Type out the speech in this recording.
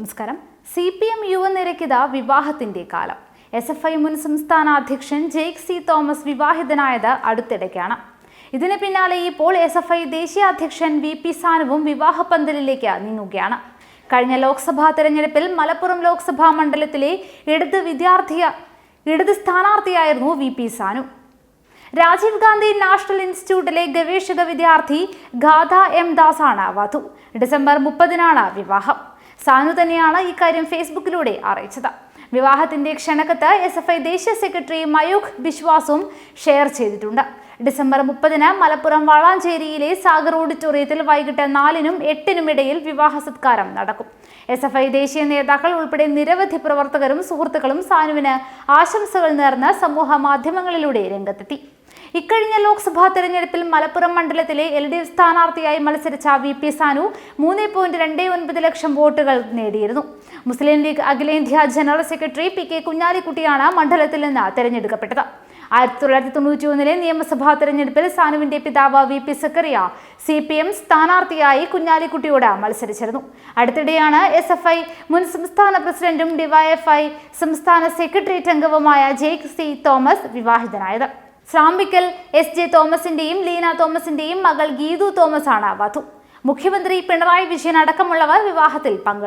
നമസ്കാരം. C P M യുവനിരക്കിത വിവാഹത്തിന്റെ കാലം. എസ് എഫ് ഐ മുൻ സംസ്ഥാന അധ്യക്ഷൻ ജെയ്ക് സി തോമസ് വിവാഹിതനായത് അടുത്തിടയ്ക്കാണ്. ഇതിന് പിന്നാലെ ഇപ്പോൾ എസ് എഫ് ഐ ദേശീയ അധ്യക്ഷൻ വി പി സാനുവും വിവാഹപന്തലിലേക്ക് നീങ്ങുകയാണ്. കഴിഞ്ഞ ലോക്സഭാ തെരഞ്ഞെടുപ്പിൽ മലപ്പുറം ലോക്സഭാ മണ്ഡലത്തിലെ ഇടത് വിദ്യാർത്ഥിയ ഇടത് സ്ഥാനാർത്ഥിയായിരുന്നു V P Sanu. Rajiv Gandhi national ഇൻസ്റ്റിറ്റ്യൂട്ടിലെ ഗവേഷക വിദ്യാർത്ഥി ഗാഥ എം ദാസാണ് വധു. ഡിസംബർ മുപ്പതിനാണ് വിവാഹം. സാനു തന്നെയാണ് ഇക്കാര്യം ഫേസ്ബുക്കിലൂടെ അറിയിച്ചത്. വിവാഹത്തിന്റെ ക്ഷണക്കത്ത് എസ് എഫ് ഐ ദേശീയ സെക്രട്ടറി മയൂഖ് ബിശ്വാസും ഷെയർ ചെയ്തിട്ടുണ്ട്. ഡിസംബർ മുപ്പതിന് മലപ്പുറം വളാഞ്ചേരിയിലെ സാഗർ ഓഡിറ്റോറിയത്തിൽ വൈകിട്ട് നാലിനും എട്ടിനും ഇടയിൽ വിവാഹ സത്കാരം നടക്കും. എസ് എഫ് ഐ ദേശീയ നേതാക്കൾ ഉൾപ്പെടെ നിരവധി പ്രവർത്തകരും സുഹൃത്തുക്കളും സാനുവിന് ആശംസകൾ നേർന്ന് സമൂഹ മാധ്യമങ്ങളിലൂടെ രംഗത്തെത്തി. ഇക്കഴിഞ്ഞ ലോക്സഭാ തെരഞ്ഞെടുപ്പിൽ മലപ്പുറം മണ്ഡലത്തിലെ എൽ ഡി എഫ് സ്ഥാനാർത്ഥിയായി മത്സരിച്ച വി പി സാനു മൂന്ന് പോയിന്റ് രണ്ട് ഒൻപത് ലക്ഷം വോട്ടുകൾ നേടിയിരുന്നു. മുസ്ലിം ലീഗ് അഖിലേന്ത്യാ ജനറൽ സെക്രട്ടറി പി കെ കുഞ്ഞാലിക്കുട്ടിയാണ് മണ്ഡലത്തിൽ നിന്ന് തെരഞ്ഞെടുക്കപ്പെട്ടത്. ആയിരത്തി തൊള്ളായിരത്തി തൊണ്ണൂറ്റി ഒന്നിലെ നിയമസഭാ തെരഞ്ഞെടുപ്പിൽ സാനുവിന്റെ പിതാവ് V P Zakaria C P M സ്ഥാനാർത്ഥിയായി കുഞ്ഞാലിക്കുട്ടിയോട് മത്സരിച്ചിരുന്നു. അടുത്തിടെയാണ് എസ് എഫ് ഐ മുൻ സംസ്ഥാന പ്രസിഡന്റും ഡിവൈഎഫ്ഐ സംസ്ഥാന സെക്രട്ടേറിയറ്റ് അംഗവുമായ ജെയ്ക് സി തോമസ് വിവാഹിതനായത്. ശ്രാമ്പിക്കൽ എസ് ജെ തോമസിന്റെയും ലീന തോമസിന്റെയും മകൾ ഗീതു തോമസ് ആണ് വധു. മുഖ്യമന്ത്രി പിണറായി വിജയൻ അടക്കമുള്ളവർ വിവാഹത്തിൽ പങ്കെടുത്തു.